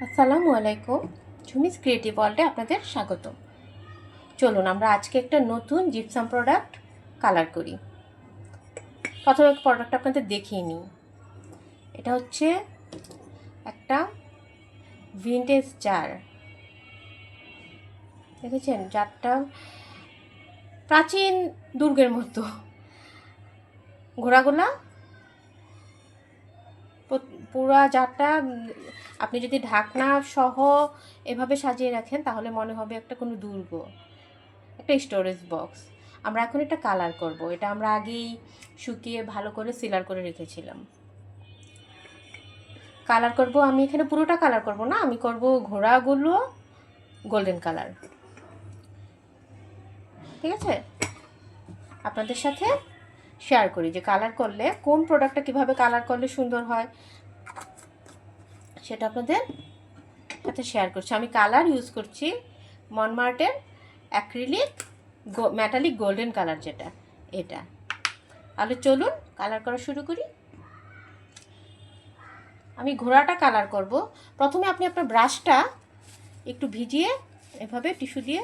আসসালামু আলাইকুম। ঝুমিস ক্রিয়েটিভ ওয়ার্ল্ডে আপনাদের স্বাগত চলুন, আমরা আজকে একটা নতুন জিপসাম প্রোডাক্ট কালার করি। প্রথমে প্রোডাক্ট আপনাদের দেখিয়ে নিই। এটা হচ্ছে একটা ভিন্টেজ জার দেখেছেন? জারটা প্রাচীন দুর্গের মতো। ঘোড়াগুলা পু- পুরা জারটা আপনি যদি ঢাকনা সহ এভাবে সাজিয়ে রাখেন, তাহলে মনে হবে একটা কোনো দুর্গ, একটা স্টোরেজ বক্স আমরা এখন এটা কালার করব। এটা আমরা আগেই শুকিয়ে ভালো করে সিলার করে রেখেছিলাম। কালার করব, আমি এখানে পুরোটা কালার করব না, আমি করব ঘোড়াগুলো গোল্ডেন কালার ঠিক আছে? আপনাদের সাথে শেয়ার করি যে কালার করলে, কোন প্রোডাক্টটা কীভাবে কালার করলে সুন্দর হয় সেটা আপনাদের সাথে শেয়ার করছি। আমি কালার ইউজ করছি মনমার্টের অ্যাক্রিলিক ম্যাটালিক গোল্ডেন কালার যেটা, এটা। তাহলে চলুন কালার করা শুরু করি। আমি ঘোড়াটা কালার করব। প্রথমে আপনি আপনার ব্রাশটা একটু ভিজিয়ে এভাবে টিস্যু দিয়ে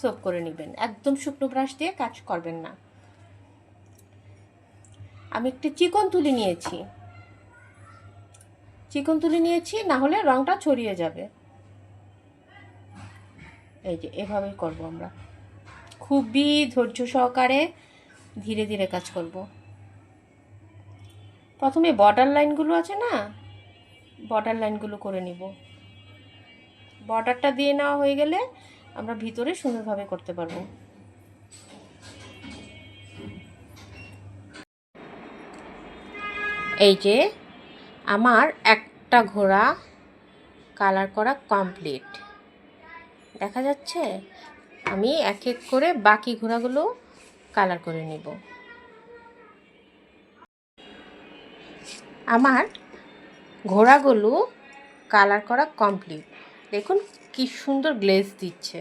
সোপ করে নেবেন। একদম শুকনো ব্রাশ দিয়ে কাজ করবেন না। আমি একটি চিকন তুলি নিয়েছি। চিকন তুলি নিয়েছি, না হলে রংটা ছড়িয়ে যাবে। এই যে, এভাবেই করব আমরা। খুবই ধৈর্য সহকারে ধীরে ধীরে কাজ করব। প্রথমে বর্ডার লাইনগুলো আছে না বর্ডার লাইনগুলো করে নিব। বর্ডারটা দিয়ে নেওয়া হয়ে গেলে আমরা ভিতরে সুন্দরভাবে করতে পারব। এই যে আমার একটা ঘোড়া কালার করা কমপ্লিট দেখা যাচ্ছে? আমি এক এক করে বাকি ঘোড়াগুলো কালার করে নিব। আমার ঘোড়াগুলো কালার করা কমপ্লিট দেখুন কি সুন্দর গ্লেজ দিচ্ছে।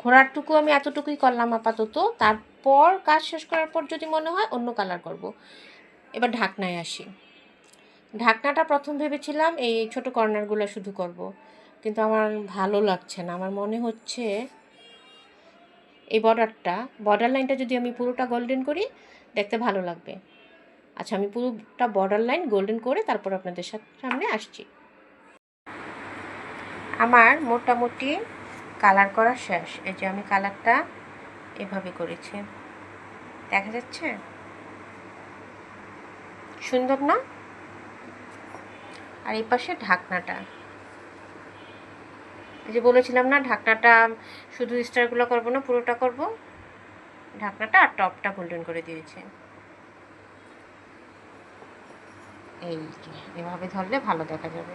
ঘোড়ারটুকু আমি এতটুকুই করলাম আপাতত। তারপর কাজ শেষ করার পর যদি মনে হয় অন্য কালার করব। এবার ঢাকনায় আসি। ঢাকনাটা প্রথম ভেবেছিলাম এই ছোট কর্নারগুলো শুধু করব, কিন্তু আমার ভালো লাগছে না। আমার মনে হচ্ছে এই বর্ডারটা, বর্ডার লাইনটা যদি আমি পুরোটা গোল্ডেন করি, দেখতে ভালো লাগবে। আচ্ছা আমি পুরোটা বর্ডার লাইন গোল্ডেন করে তারপর আপনাদের সামনে আসছি। আমার মোটামুটি কালার করা শেষ। এই যে আমি কালারটা এভাবে করেছি। দেখা যাচ্ছে? সুন্দর না? আর এই পাশে ঢাকনাটা। যে বলেছিলাম না, ঢাকনাটা শুধু স্টারগুলো করব না, পুরোটা করব? ঢাকনাটা আর টপটা গোল্ডেন করে দিয়েছে। এই এভাবে ধরলে ভালো দেখা যাবে।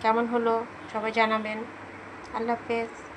কেমন হলো? সবাই জানাবেন। আল্লাহ হাফেজ।